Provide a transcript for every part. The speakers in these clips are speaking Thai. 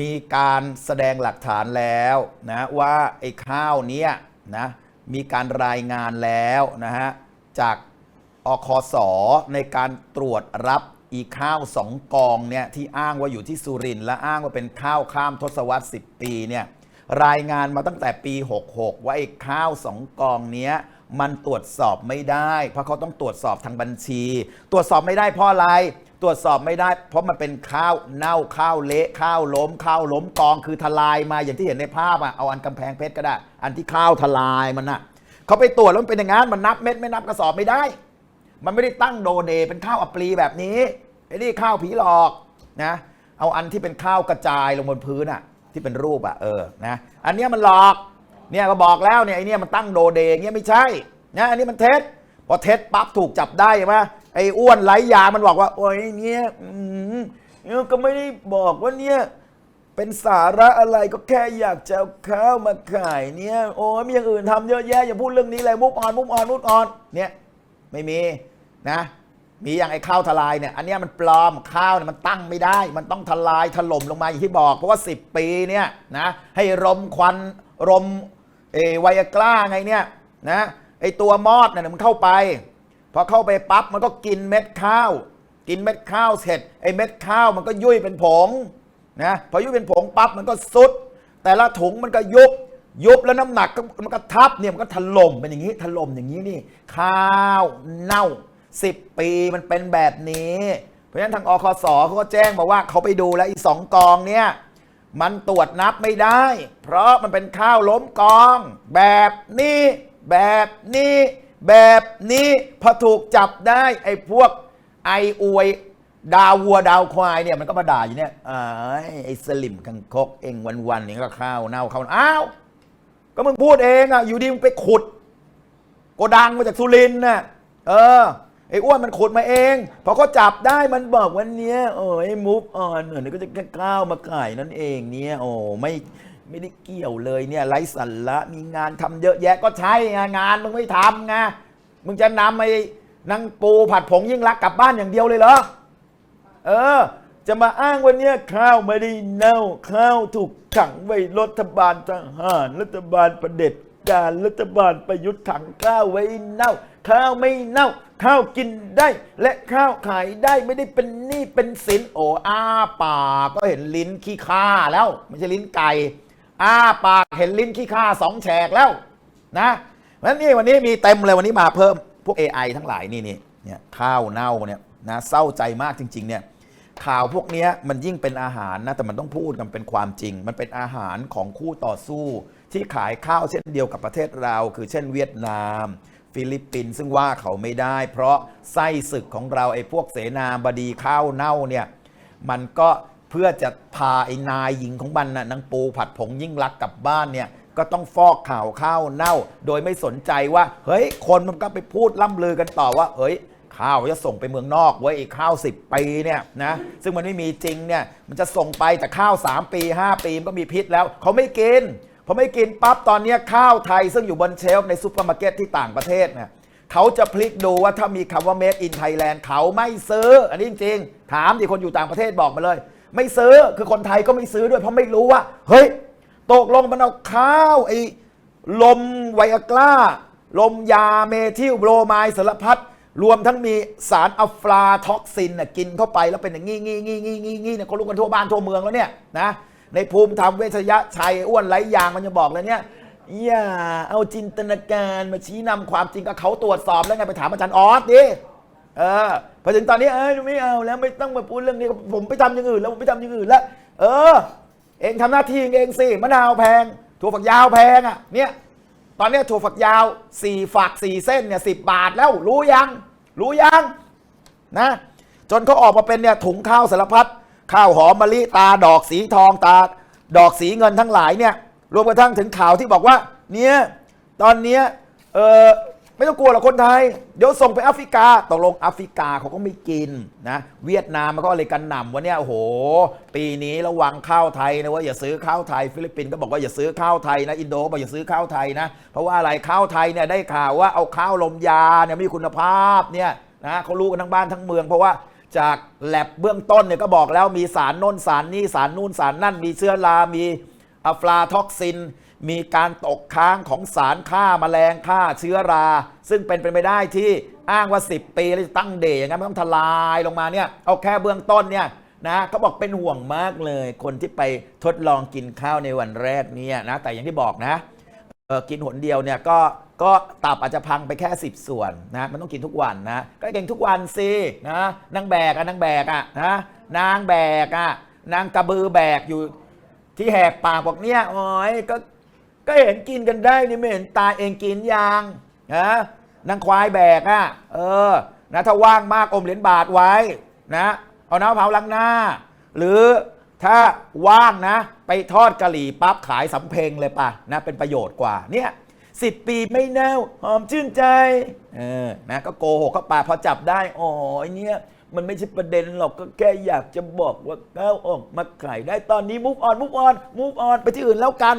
มีการแสดงหลักฐานแล้วนะว่าไอ้ข้าวเนี้ยนะมีการรายงานแล้วนะฮะจากอคสในการตรวจรับอีข้าวสองกองเนี่ยที่อ้างว่าอยู่ที่สุรินทร์และอ้างว่าเป็นข้าวข้ามทศวรรษ 10 ปีเนี่ยรายงานมาตั้งแต่ปี 66 ว่าไอ้ข้าวสองกองเนี้ยมันตรวจสอบไม่ได้ เพราะเขาต้องตรวจสอบทางบัญชี ตรวจสอบไม่ได้เพราะอะไร ตรวจสอบไม่ได้ เพราะมันเป็นข้าวเน่าข้าวเละข้าวล้มข้าวล้มกองคือทลายมาอย่างที่เห็นในภาพอะเอาอันกำแพงเพชรก็ได้ อันที่ข้าวทลายมันน่ะเขาไปตรวจแล้วมันเป็นอย่างนั้นมันนับเม็ดไม่นับกระสอบไม่ได้ มันไม่ได้ตั้งโดเดเป็นข้าวอัปลีแบบนี้ไอ้นี่ข้าวผีหลอกนะเอาอันที่เป็นข้าวกระจายลงบนพื้นอะที่เป็นรูปอะเออนะอันเนี้ยมันหลอกเนี่ยก็บอกแล้วเนี่ยไอ้เนี่ยมันตั้งโดเดเงี้ยไม่ใช่นะอันนี้มันเท็จพอเท็จปั๊บถูกจับได้ใช่ไหม ไอ้อ้วนไร้ยามันบอกว่า โอ้ยเนี่ยอืมเนี่ยก็ไม่ได้บอกว่าเนี่ยเป็นสาระอะไรก็แค่อยากจะเอาข้าวมาขายเนี่ยโอ้ยมีอย่างอื่นทำเยอะแยะอย่าพูดเรื่องนี้เลยมุกออนมุกออนมุกออนเนี่ยไม่มีนะ มีอย่างไอ้ข้าวทลายเนี่ยอันเนี้ยมันปลอมข้าวเนี่ยมันตั้งไม่ได้ มันต้องทลายถล่มลงมาอย่างที่บอก เพราะว่า 10 ปีเนี่ยนะให้รมควันรมเอไวอากล้าไงเนี่ยนะไอ้ตัวมอดเนี่ยมันเข้าไป พอเข้าไปปั๊บมันก็กินเม็ดข้าว กินเม็ดข้าวเสร็จไอ้เม็ดข้าวมันก็ยุ่ยเป็นผงนะพอยุ่ยเป็นผงปั๊บมันก็สุด แต่ละถุงมันก็ยุบยุบแล้วน้ำหนักก็มันก็ทับเนี่ยมันก็ถล่มเป็นอย่างนี้ถล่มอย่างนี้นี่ข้าวเน่าสิบปีมันเป็นแบบนี้ เพราะฉะนั้นทางอคสเขาก็แจ้งมาว่าเขาไปดูแล้วอีสองกองเนี่ยมันตรวจนับไม่ได้ เพราะมันเป็นข้าวล้มกอง แบบนี้แบบนี้ แบบนี้พอถูกจับได้ไอ้พวกไออวยดาววัวดาวควายเนี่ยมันก็มาด่าอยู่เนี่ยอ้ายไอ้สลิมคังคกเองวันๆนี่ก็ข้าวเน่าข้าวอ้าวก็มึงพูดเองอะอยู่ดีมึงไปขุดโกดังมาจากสุรินทร์น่ะเออไอ้อ้วนมันขุดมาเองพอเขาจับได้มันบอกวันเนี้ยโอ้ยมูฟออนเออนี่ก็จะแค่ข้าวมาขายนั่นเองเนี่ยโอ้ไม่ ไม่ได้เกี่ยวเลยเนี่ยไร้สาระมีงานทำเยอะแยะก็ใช่ไงงานมึงไม่ทำไงมึงจะนำไอ้นางปูผัดผงยิ่งรักกลับบ้านอย่างเดียวเลยเหรอเออ จะมาอ้างวันเนี้ยข้าวไม่ได้เน่าข้าวถูกขังไว้รัฐบาลทหารรัฐบาลประเด็จการรัฐบาลประยุทธ์ขังข้าวไว้เน่า ข้าวไม่เน่า ข้าวกินได้ และข้าวขายได้ไม่ได้เป็นหนี้เป็นสินโอ้อ้าปากก็เห็นลิ้นขี้ข้าแล้ว ไม่ใช่ลิ้นไก่ อ้าปากเห็นลิ้นขี้ข้าสองแฉกแล้วนะเพราะนี่วันนี้มีเต็มเลยวันนี้มาเพิ่มพวก AI ทั้งหลายนี่นี่เนี่ยข้าวเน่าเนี่ยนะเศร้าใจมากจริงๆเนี่ยข่าวพวกนี้มันยิ่งเป็นอาหารนะแต่มันต้องพูดกันเป็นความจริง มันเป็นอาหารของคู่ต่อสู้ ที่ขายข้าวเช่นเดียวกับประเทศเรา คือเช่นเวียดนาม ฟิลิปปินส์ซึ่งว่าเขาไม่ได้ เพราะไส้ศึกของเราไอ้พวกเสนาบดีข้าวเน่าเนี่ยมันก็ เพื่อจะพาไอ้นายหญิงของมันน่ะนางปูผัดผงยิ่งรักกลับบ้านเนี่ยก็ต้องฟอกข่าวข้าวเน่า โดยไม่สนใจว่า เฮ้ย คนมันก็ไปพูดล่ำลือกันต่อว่า เฮ้ย ข้าวจะส่งไปเมืองนอกเว้ยไอ้ข้าว 10 ปีเนี่ยนะซึ่งมันไม่มีจริงเนี่ยมันจะส่งไปแต่ข้าว 3 ปี 5 ปีมันก็มีพิษแล้ว เขาไม่กินพอไม่กินปั๊บตอนนี้ข้าวไทยซึ่งอยู่บนเชลฟ์ในซูเปอร์มาร์เก็ตที่ต่างประเทศเนี่ยเขาจะพลิกดูว่าถ้ามีคำว่า made in Thailand เขาไม่ซื้อ อันนี้จริงๆถามดิคนอยู่ต่างประเทศบอกมาเลย ไม่ซื้อคือคนไทยก็ไม่ซื้อด้วยเพราะไม่รู้ว่า เฮ้ยตกลงมันเอาข้าวไอ้ลมไวอากร้า ลมยาเมทิลโบรไมด์สารพัดรวมทั้งมีสารอัฟลาท็อกซินน่ะกินเข้าไปแล้วเป็นอย่างงี้งี้งี้งี้งี้งี้เนี่ยเขารู้กันทั่วบ้านทั่วเมืองแล้วเนี่ยนะในภูมิธรรมเวชยชัยอ้วนไร้ยางมันจะบอกเลยเนี่ยอย่าเอาจินตนาการมาชี้นำความจริงกับเขาตรวจสอบแล้วไงไปถามอาจารย์ออสดิ เออพอถึงตอนนี้เอ้ยไม่เอาแล้วไม่ต้องมาพูดเรื่องนี้ผมไปทำอย่างอื่นแล้วผมไปทำอย่างอื่นแล้ว เออ เองทำหน้าที่เองสิมะนาวแพง ถั่วฝักยาวแพงอะเนี่ยตอนเนี้ยถั่วฝักยาวสี่ฝักสี่เส้นเนี่ยสิบาทแล้วรู้ยัง รู้ยังนะจนเขาออกมาเป็นเนี่ยถุงข้าวสารพัดข้าวหอมมะลิตาดอกสีทองตา ดอกสีเงินทั้งหลายเนี่ยรวมกระทั่งถึงข่าวที่บอกว่า เนี่ยตอนเนี้ยเออ ไม่ต้องกลัวหรอกคนไทย เดี๋ยวส่งไปแอฟริกาตกลงแอฟริกาเขาก็ไม่กินนะเวียดนามมันก็เลยกันหน่ำว่าเนี่ยโอ้โห ปีนี้ระวังข้าวไทยนะว่าอย่าซื้อข้าวไทย ฟิลิปปินส์ก็บอกว่าอย่าซื้อข้าวไทยนะอินโดบอกอย่าซื้อข้าวไทยนะเพราะว่าอะไรข้าวไทยเนี่ยได้ข่าวว่าเอาข้าวลมยาเนี่ยไม่มีคุณภาพเนี่ยนะเขารู้กันทั้งบ้านทั้งเมือง เพราะว่าจากแลบเบื้องต้นเนี่ยก็บอกแล้วมีสารโน้นสารนี่สารนู่นสารนั่น มีเชื้อรา มีอะฟลาท็อกซิน มีการตกค้างของสารฆ่าแมลงฆ่าเชื้อรา ซึ่งเป็นไปไม่ได้ที่อ้างว่า 10 ปีแล้วจะตั้งเดย์อย่างนั้นมันต้องทลายลงมาเนี่ยเอาแค่เบื้องต้นเนี่ยนะเขาบอกเป็นห่วงมากเลย คนที่ไปทดลองกินข้าวในวันแรกเนี่ยนะแต่อย่างที่บอกนะเออกินหนเดียวเนี่ยก็ก็ตับอาจจะพังไปแค่ 10 ส่วนนะมันต้องกินทุกวันนะก็กินทุกวันสินะนางแบกอะนางแบกอะนะนางแบกอะนางกระบือแบกอยู่ที่แหกปากบอกเนี่ยโอ้ยก็ ก็เห็นกินกันได้นี่ไม่เห็นตายเองกินยังนะนางควายแบกอะเออนะถ้าว่างมากอมเหรียญบาทไว้นะเอาน้ำมะพร้าล้างหน้า หรือถ้าว่างนะ ไปทอดกะหรี่ปั๊บขายสำเพ็งเลยป่ะนะเป็นประโยชน์กว่าเนี่ยสิปีไม่เน่าหอมชื่นใจเออนะก็โกหกเข้าไปพอจับได้อ๋อไอเนี่ยมันไม่ใช่ประเด็นหรอกก็แค่อยากจะบอกว่าข้าวออกมาขายได้ตอนนี้มุกออนมุกออนมุกออนไปที่อื่นแล้วกัน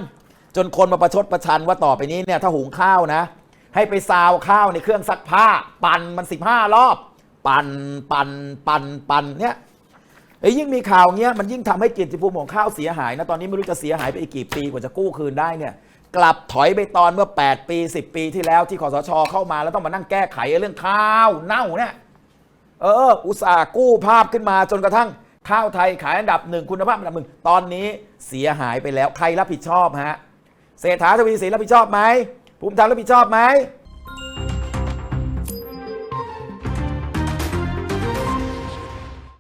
จนคนมาประชดประชันว่าต่อไปนี้เนี่ยถ้าหุงข้าวนะ ให้ไปซาวข้าวในเครื่องซักผ้า ปั่นมัน 15 รอบ ปั่นปั่นปั่นปั่นเนี่ยเอ้ยิ่งมีข่าวเงี้ยมันยิ่งทำให้กียรติภูมิของข้าวเสียหายนะตอนนี้ไม่รู้จะเสียหายไปอีกกี่ปีกว่าจะกู้คืนได้เนี่ยกลับถอยไปตอนเมื่อ 8 ปี 10 ปีที่แล้วที่คอสชเข้ามาแล้วต้องมานั่งแก้ไขเรื่องข้าวเน่าเนี่ยเออ อุตส่าห์กู้ภาพขึ้นมาจนกระทั่งข้าวไทยขายอันดับหนึ่งคุณภาพอันดับหนึ่งตอนนี้เสียหายไปแล้วใครรับผิดชอบฮะ เศรษฐาทวีสินรับผิดชอบไหมภูมิธรรมรับผิดชอบไหม